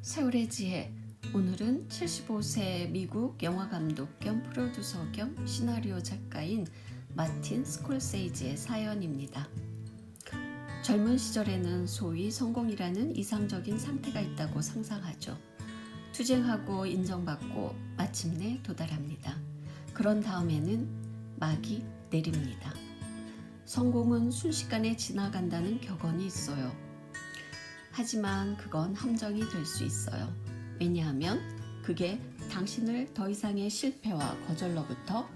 세월의 지혜 오늘은 75세 미국 영화감독 겸 프로듀서 겸 시나리오 작가인 마틴 스콜세이지의 사연입니다. 젊은 시절에는 소위 성공이라는 이상적인 상태가 있다고 상상하죠. 투쟁하고 인정받고 마침내 도달합니다. 그런 다음에는 막이 내립니다. 성공은 순식간에 지나간다는 격언이 있어요. 하지만 그건 함정이 될 수 있어요. 왜냐하면 그게 당신을 더 이상의 실패와 거절로부터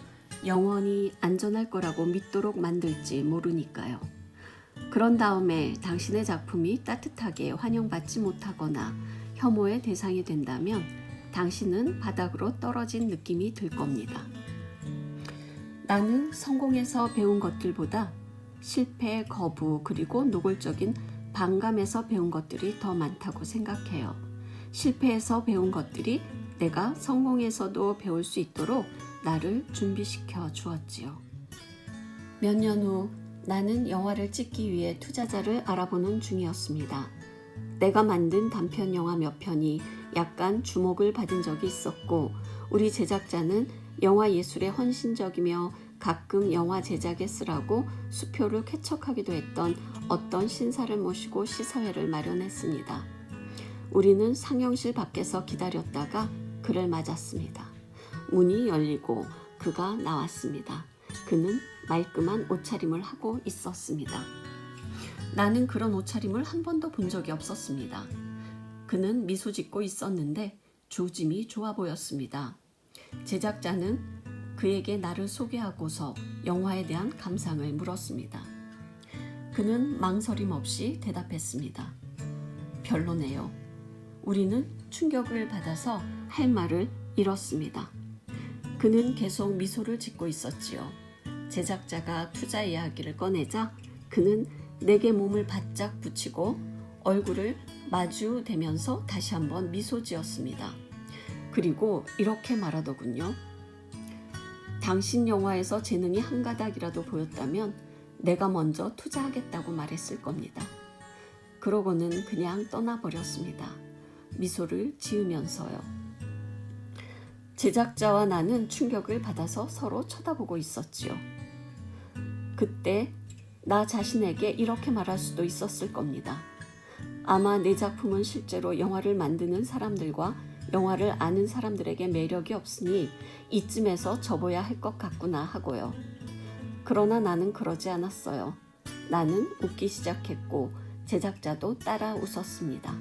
영원히 안전할 거라고 믿도록 만들지 모르니까요. 그런 다음에 당신의 작품이 따뜻하게 환영받지 못하거나 혐오의 대상이 된다면 당신은 바닥으로 떨어진 느낌이 들 겁니다. 나는 성공에서 배운 것들보다 실패, 거부, 그리고 노골적인 반감에서 배운 것들이 더 많다고 생각해요. 실패에서 배운 것들이 내가 성공에서도 배울 수 있도록 나를 준비시켜 주었지요. 몇 년 후 나는 영화를 찍기 위해 투자자를 알아보는 중이었습니다. 내가 만든 단편 영화 몇 편이 약간 주목을 받은 적이 있었고, 우리 제작자는 영화 예술에 헌신적이며 가끔 영화 제작에 쓰라고 수표를 쾌척하기도 했던 어떤 신사를 모시고 시사회를 마련했습니다. 우리는 상영실 밖에서 기다렸다가 그를 맞았습니다. 문이 열리고 그가 나왔습니다. 그는 말끔한 옷차림을 하고 있었습니다. 나는 그런 옷차림을 한 번도 본 적이 없었습니다. 그는 미소 짓고 있었는데 조짐이 좋아 보였습니다. 제작자는 그에게 나를 소개하고서 영화에 대한 감상을 물었습니다. 그는 망설임 없이 대답했습니다. 별로네요. 우리는 충격을 받아서 할 말을 잃었습니다. 그는 계속 미소를 짓고 있었지요. 제작자가 투자 이야기를 꺼내자 그는 내게 몸을 바짝 붙이고 얼굴을 마주 대면서 다시 한번 미소 지었습니다. 그리고 이렇게 말하더군요. 당신 영화에서 재능이 한 가닥이라도 보였다면 내가 먼저 투자하겠다고 말했을 겁니다. 그러고는 그냥 떠나버렸습니다. 미소를 지으면서요. 제작자와 나는 충격을 받아서 서로 쳐다보고 있었지요. 그때 나 자신에게 이렇게 말할 수도 있었을 겁니다. 아마 내 작품은 실제로 영화를 만드는 사람들과 영화를 아는 사람들에게 매력이 없으니 이쯤에서 접어야 할 것 같구나 하고요. 그러나 나는 그러지 않았어요. 나는 웃기 시작했고 제작자도 따라 웃었습니다.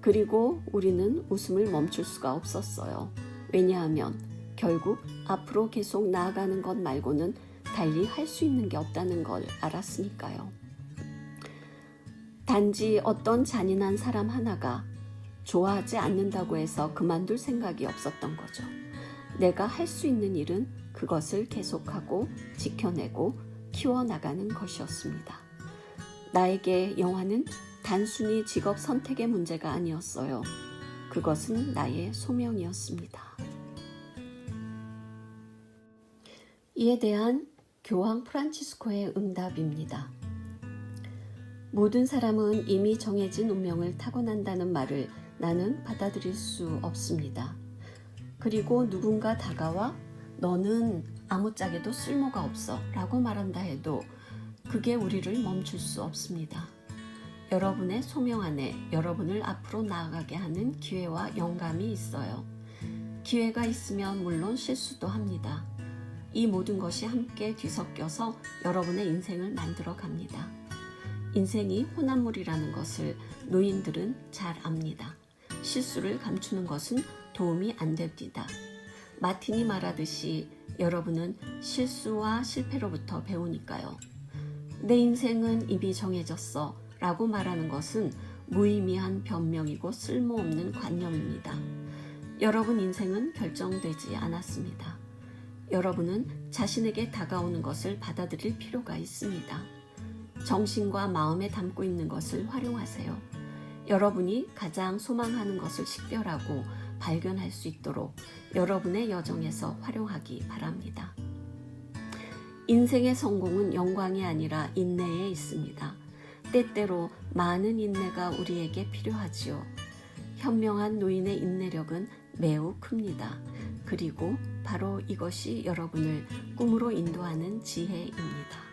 그리고 우리는 웃음을 멈출 수가 없었어요. 왜냐하면 결국 앞으로 계속 나아가는 것 말고는 달리 할 수 있는 게 없다는 걸 알았으니까요. 단지 어떤 잔인한 사람 하나가 좋아하지 않는다고 해서 그만둘 생각이 없었던 거죠. 내가 할 수 있는 일은 그것을 계속하고 지켜내고 키워나가는 것이었습니다. 나에게 영화는 단순히 직업 선택의 문제가 아니었어요. 그것은 나의 소명이었습니다. 이에 대한 교황 프란치스코의 응답입니다. 모든 사람은 이미 정해진 운명을 타고난다는 말을 나는 받아들일 수 없습니다. 그리고 누군가 다가와 너는 아무짝에도 쓸모가 없어 라고 말한다 해도 그게 우리를 멈출 수 없습니다. 여러분의 소명 안에 여러분을 앞으로 나아가게 하는 기회와 영감이 있어요. 기회가 있으면 물론 실수도 합니다. 이 모든 것이 함께 뒤섞여서 여러분의 인생을 만들어 갑니다. 인생이 혼합물이라는 것을 노인들은 잘 압니다. 실수를 감추는 것은 도움이 안 됩니다. 마틴이 말하듯이 여러분은 실수와 실패로부터 배우니까요. 내 인생은 이미 정해졌어 라고 말하는 것은 무의미한 변명이고 쓸모없는 관념입니다. 여러분 인생은 결정되지 않았습니다. 여러분은 자신에게 다가오는 것을 받아들일 필요가 있습니다. 정신과 마음에 담고 있는 것을 활용하세요. 여러분이 가장 소망하는 것을 식별하고 발견할 수 있도록 여러분의 여정에서 활용하기 바랍니다. 인생의 성공은 영광이 아니라 인내에 있습니다. 때때로 많은 인내가 우리에게 필요하지요. 현명한 노인의 인내력은 매우 큽니다. 그리고 바로 이것이 여러분을 꿈으로 인도하는 지혜입니다.